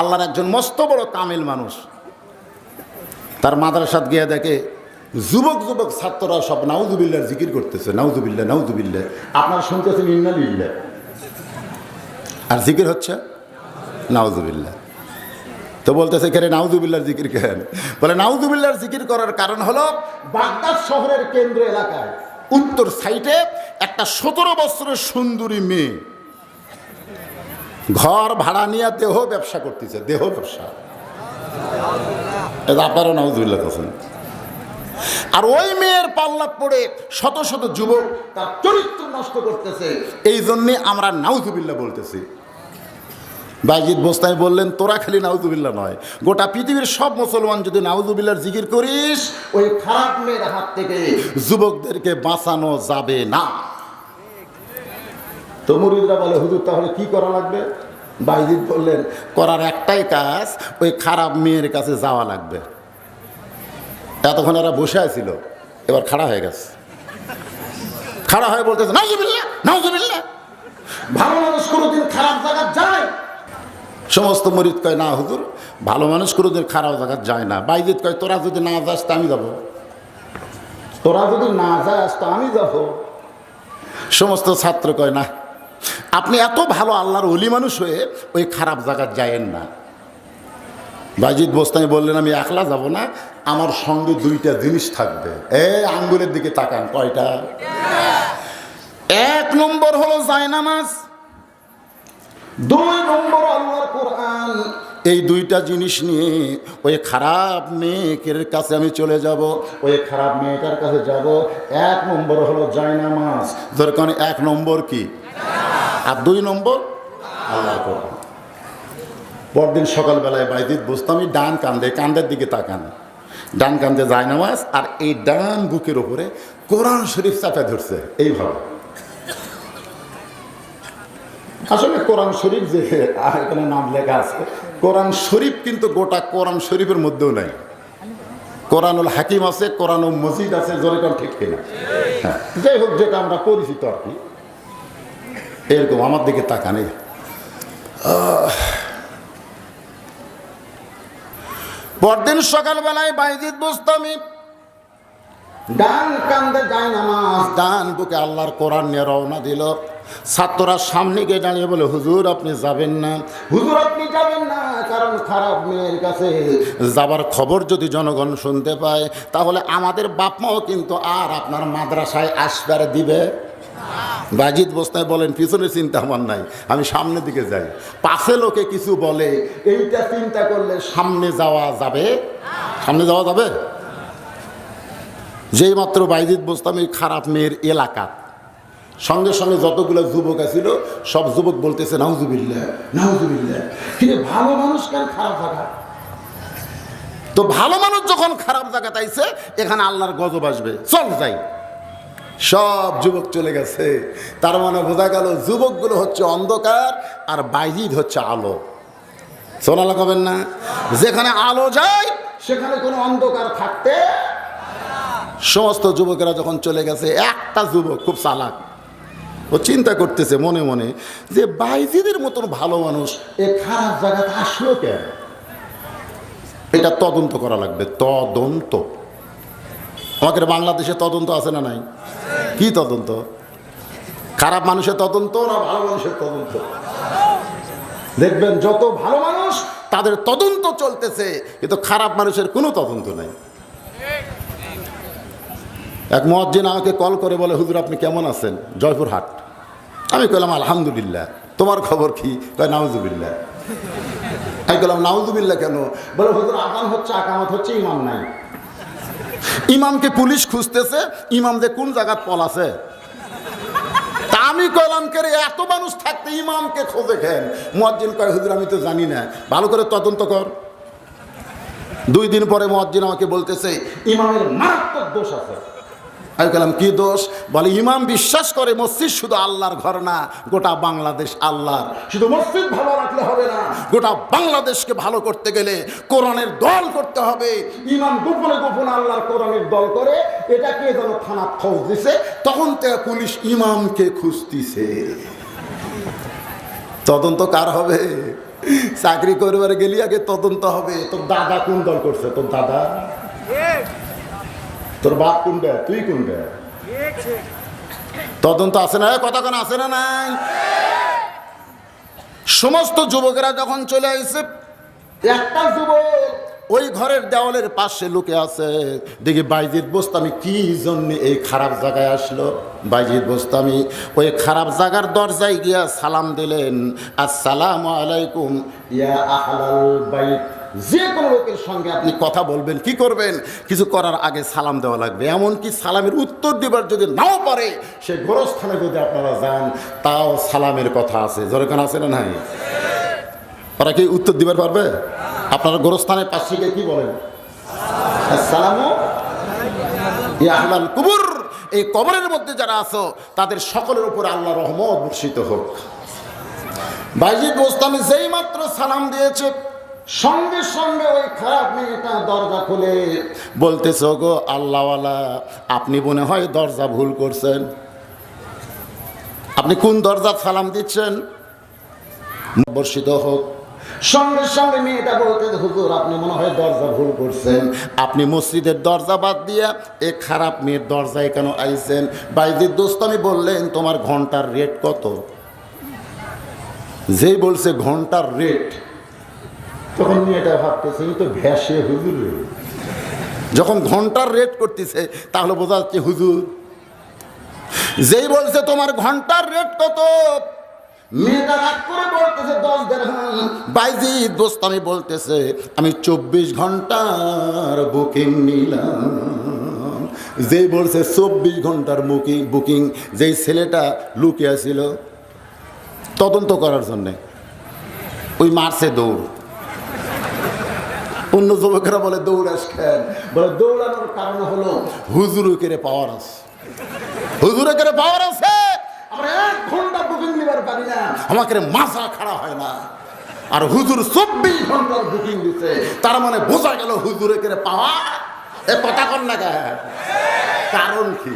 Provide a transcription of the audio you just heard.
আল্লাহর একজন মস্ত বড় তামিল মানুষ। তার মাদ্রাসাত গিয়ে দেখে যুবক যুবক ছাত্ররা সব নাউজুবিল্লার জিকির করতেছে নাউজুবিল্লা নাউজুবিল্লা আপনারা শুনতেছেন ইন্নালিল্লা আর জিকির হচ্ছে নাউজুবিল্লা তো বলতেছে কেন নাউজুবিল্লার জিকির কেন? বলে নাউজুবিল্লার জিকির করার কারণ হলো বাগদাদ শহরের কেন্দ্র এলাকায়, উত্তর সাইডে একটা সতেরো বছরের সুন্দরী মেয়ে ঘর ভাড়া নিয়ে দেহ ব্যবসা করতেছে, দেহ ব্যবসা। এটা আপনারও নাউজুবিল্লাহ করছেন আর ওই মেয়ের পাল্লা পড়ে শত শত যুবক তার চরিত্র নষ্ট করতেছে, এই জন্যে আমরা নাউজুবিল্লাহ বলতেছি। বাইজিদ বোস্তাই বললেন, তোরা খালি নাউজুবিল্লাহ নয়, গোটা পৃথিবীর সব মুসলমান যদি নাউজুবিল্লার জিকির করিস, ওই খারাপ মেয়ের হাত থেকে যুবকদেরকে বাঁচানো যাবে না। তো মুরিদরা বলে, হুজুর, তাহলে কি করা লাগবে? বাইজিদ বললেন, করার একটাই কাজ, ওই খারাপ মেয়ের কাছে যাওয়া লাগবে। এতক্ষণ এরা বসে আছিল, এবার খাড়া হয়ে গেছে। খাড়া হয়ে বলতেছে, নাউজুবিল্লাহ ভালো মানুষ কোনোদিন খারাপ জায়গা যায় সমস্ত মরিদ কয়, না হুজুর, ভালো মানুষ কোনোদিন খারাপ জায়গা যায় না। বাইজিদ কয়, তোরা যদি না যাস তো আমি যাব। তোরা যদি না যাস তো আমি যাব। সমস্ত ছাত্র কয়, না আপনি এত ভালো আল্লাহর অলি মানুষ হয়ে ওই খারাপ জায়গা যায়েন না। বাজিদ বোস্তানি বললেন, আমি একলা যাব না, আমার সঙ্গে দুইটা জিনিস থাকবে। এ আঙ্গুলের দিকে তাকান, কয়টা? এক নম্বর হলো জায়নামাজ, দুই নম্বর আল্লাহর কোরআন। এই দুইটা জিনিস নিয়ে ওই খারাপ মেয়েকের কাছে আমি চলে যাব, ওই খারাপ মেয়েটার কাছে যাব। এক নম্বর হলো জায়নামাজ। দরকার এক নম্বর কি? আর দুই নম্বর কোরআন পরদিন সকালবেলায় বাইদিত বসতাম আমি ডান কান্দে কান্দের দিকে তাকান। ডান কান্দে যায় নামাজ আর এই ডান বুকের ওপরে কোরআন শরীফ চাপে ধরছে। এইভাবে। আসলে কোরআন শরীফ যে এখানে নাম লেখা আছে। কোরআন শরীফ কিন্তু গোটা কোরআন শরীফের মধ্যেও নাই। কোরআনুল হাকিম আছে, কোরআনুল মসজিদ আছে জোরেকন ঠিক কিনা? হ্যাঁ। যাই হোক, যেটা আমরা পরিচিত আর কি। এরকম আমার দিকে তাকানে পরদিন সকালবেলায় বাইজিৎ বসতামি ডান কান্দে যায় নামাজ, ডান বুকে আল্লাহর কোরআন নিয়ে রওনা দিল। ছাত্ররা সামনে গিয়ে দাঁড়িয়ে বলে, হুজুর, আপনি যাবেন না। হুজুর, আপনি যাবেন না, কারণ খারাপ মেয়ের কাছে যাবার খবর যদি জনগণ শুনতে পায়, তাহলে আমাদের বাপ মাও কিন্তু আর আপনার মাদ্রাসায় আসবার দিবে। বাজিদ বস্তায় বলেন পিছনে চিন্তা আমার নাই, আমি সামনের দিকে যাই। পাশে লোকে কিছু বলে, এইটা চিন্তা করলে সামনে যাওয়া যাবে? সামনে যাওয়া যাবে? যেই মাত্র বাইজিদ বসতাম এই খারাপ মেয়ের এলাকা। সঙ্গে সঙ্গে যতগুলো যুবক আছিল, সব যুবক বলতেছে নাউজুবিল্লা নাউজুবিল্লা কিন্তু ভালো মানুষ কেন খারাপ জায়গা? তো ভালো মানুষ যখন খারাপ জায়গাতে আইছে, এখানে আল্লাহর গজব আসবে। চল যাই। সব যুবক চলে গেছে। তার মানে বোঝা গেল যুবকগুলো হচ্ছে অন্ধকার আর বাইজিদ হচ্ছে আলো। সোনা লাগাবেন না? যেখানে আলো যায়, সেখানে কোনো অন্ধকার থাকতে সমস্ত যুবকেরা যখন চলে গেছে, একটা যুবক খুব চালাক। ও চিন্তা করতেছে মনে মনে যে বাইজিদের মতন ভালো মানুষ এ খারাপ জায়গাতে আসলো কেন? এটা তদন্ত করা লাগবে, তদন্ত। আমাদের বাংলাদেশে তদন্ত আছে না নাই? কি তদন্ত? খারাপ মানুষের তদন্ত না ভালো মানুষের তদন্ত? দেখবেন, যত ভালো মানুষ, তাদের তদন্ত চলতেছে, কিন্তু খারাপ মানুষের কোনো তদন্ত নাই। এক মহাজ্জিন আমাকে কল করে বলে, হুজুর, আপনি কেমন আছেন? জয়পুরহাট। আমি কইলাম, আলহামদুলিল্লাহ। তোমার খবর কি? কয়, নাউজুবিল্লাহ। আমি কইলাম, নাউজুবিল্লাহ কেন? বলে, হুজুর আকাম হচ্ছে আকামত হচ্ছে, ইমাম নাই। ইমামকে পুলিশ খুঁজতেছে ইমাম যে কোন জায়গার পল আছে? তা আমি কলাম কে রে, এত মানুষ থাকতে ইমামকে খোঁজে খেন মজ্জিন কয় হুজুর আমি তো জানি না। ভালো করে তদন্ত কর। দুই দিন পরে মজ্জিন আমাকে বলতেছে ইমামের মারাত্মক দোষ আছে। আমি বললাম, কি দোষ? বলে, ইমাম বিশ্বাস করে মসজিদ শুধু আল্লাহর ঘর না, গোটা বাংলাদেশ আল্লাহর। শুধু মসজিদ ভালো রাখলে হবে না, গোটা বাংলাদেশকে ভালো করতে গেলে কোরআনের দল করতে হবে। ইমাম গোপনে গোপনে আল্লাহর কোরআনের দল করে, এটা কে যেন থানা খোঁজ দিছে? তখন থেকে পুলিশ ইমামকে খুঁজতিছে। তদন্ত কার হবে? চাকরি করবার গেলি আগে তদন্ত হবে। তোর দাদা কোন দল করছে? তোর দাদা? তোর বাপ কোনটা? তুই কোনটা? তদন্ত আছে না? কথা কোন আছে না নাই? সমস্ত যুবকেরা যখন চলে আসছে একটা যুবক ওই ঘরের দেওয়ালের পাশে লুকে আছে। দেখি বাইজিৎ বোস্তামি কি জন্য এই খারাপ জায়গায় আসলো? বাইজিৎ বোস্তামি, ওই খারাপ জায়গার দরজায় গিয়া সালাম দিলেন, আসসালামু আলাইকুম, ইয়া আহলাল বাইত। যে কোনো লোকের সঙ্গে আপনি কথা বলবেন, কি করবেন? কিছু করার আগে সালাম দেওয়া লাগবে। এমনকি সালামের উত্তর দেবার যদি নাও পারে, সে গোরস্থানে যদি আপনারা যান, তাও সালামের কথা আছে। যেরকম আছে না নাই? ওরা কি উত্তর দিবার পারবে? আপনারা গোরস্থানের পাশে গিয়ে কি বলেন? আহলাল কুবুর। এই কবরের মধ্যে যারা আছো, তাদের সকলের উপর আল্লাহ রহমত বর্ষিত হোক। বাইজিদ গোস্তামি যেই মাত্র সালাম দিয়েছে সঙ্গে সঙ্গে ওই খারাপ মেয়েটা দরজা খুলে বলতেছে গো আল্লাহওয়ালা, আপনি মনে হয় দরজা ভুল করছেন। আপনি কোন দরজা সালাম দিচ্ছেন? বর্ষিত হোক। সঙ্গে সঙ্গে মেয়েটা বলতে, হুজুর, আপনি মনে হয় দরজা ভুল করছেন। আপনি মসজিদের দরজা বাদ দিয়া এ খারাপ মেয়ের দরজায় কেন আইছেন? বাইজির দোস্তামি বললেন, তোমার ঘণ্টার রেট কত? যেই বলছে, ঘণ্টার রেট তখন মেয়েটা ভাবতেছে, এই তো ভ্যাসে হুজুর যখন ঘণ্টার রেট করতেছে, তাহলে বোঝা যাচ্ছে হুজুর। যেই বলছে, তোমার ঘণ্টার রেট কত? বাইজি আমি বলতেছে আমি চব্বিশ ঘণ্টার বুকিং নিলাম। যেই বলছে, চব্বিশ ঘণ্টার বুকিং বুকিং। যেই ছেলেটা লুকিয়েছিল তদন্ত করার জন্যে, ওই মারছে দৌড়। অন্য যুবকেরা বলে দৌড়াস খেন বলে, দৌড়ানোর কারণ হলো হুজুরকেরে পাওয়ার আছে। হুজুরকেরে পাওয়ার আছে। আমরা এক ঘণ্টা বুকিং আমাকে মাথা খাড়া হয় না। আর হুজুর চব্বিশ ঘণ্টার বুকিং দিচ্ছে তার মানে বোঝা গেল হুজুরের পাওয়া এ কথা কন না কারণ কি?